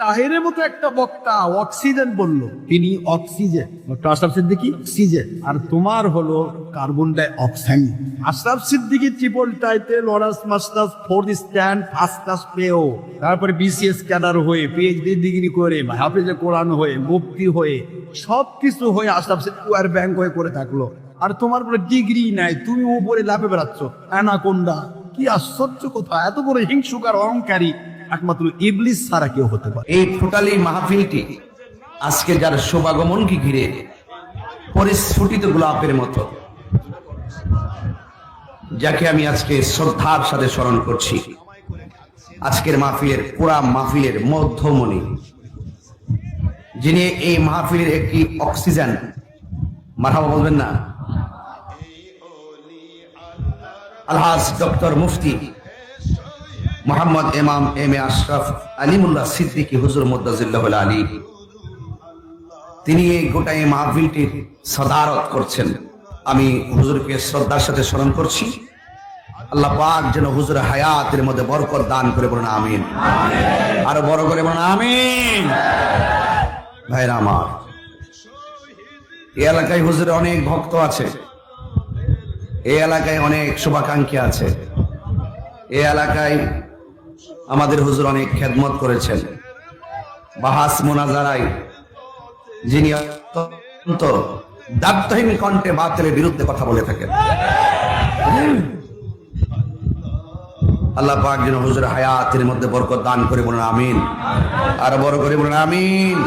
তাহেরের মতো একটা বক্তা অক্সিজেন বলল, তিনি oxygen. Doctor Ashraf Siddiqui, oxygen. আর তোমার হলো carbon dioxide. Ashraf Siddiqui triple title honours masters fourth stand, first class পেও। তারপরে বিসিএস ক্যাডার হয়ে পিএইচডি ডিগ্রি করে, হাফিজে কোরআন হয়ে মুক্তি হয়ে সব কিছু হয়ে আশরাফ সিদ্দিকি আর ব্যাংক হয়ে করে থাকল। আর তোমার পরে ডিগ্রি নাই, তুমি উপরে লাভে বেড়াচ্ছ। অ্যানাকোন্ডা, কি আশ্চর্য কথা, এত বড় হিংসুকার অহংকারী। একমাত্র ইবলিস ছাড়া কেউ হতে পারে। এই টোটালি মাহফিলটি আজকে যার শোভাগমনকে ঘিরে পরিস্ফুটিত গোলাপের মতো, যাকে আমি আজকে শ্রদ্ধার সাথে স্মরণ করছি। আজকের মাহফিলের পুরা মাহফিলের মধ্যমণি, যিনি এই মাহফিলের একটি অক্সিজেন। মাথাবা বলবেন না? আলহাজ doctor Mufti Mohammad Imam M A Ashraf Alimullah Siddiqui হুজুর মুদাজিল্লাহ আলী। তিনি এই গোটা এই মাহফিলটির সদারত করছেন। আমি হুজুরকে শ্রদ্ধার সাথে স্মরণ করছি। আল্লাহ পাক যেন হুজুর হায়াতের মধ্যে বরকত দান করে বলুন, আমিন। আরও বড় করে বলুন, আমিন। ভাইরা আমার, এই এলাকায় হুজুরের অনেক ভক্ত আছে। এই এলাকায় অনেক শুভাকাঙ্ক্ষী আছে। এই এলাকায় আমাদের হুজুর অনেক খেদমত করেছেন। বাহাস মোনাজারাই যিনি অত্যন্ত দায়িত্বহীন কণ্ঠে বাতিলের বিরুদ্ধে কথা বলে থাকেন। আল্লাহ পাক যেন হুজুর হায়াতের মধ্যে বরকত দান করে বলুন, আমিন। আর বড় করে বলুন, আমিন।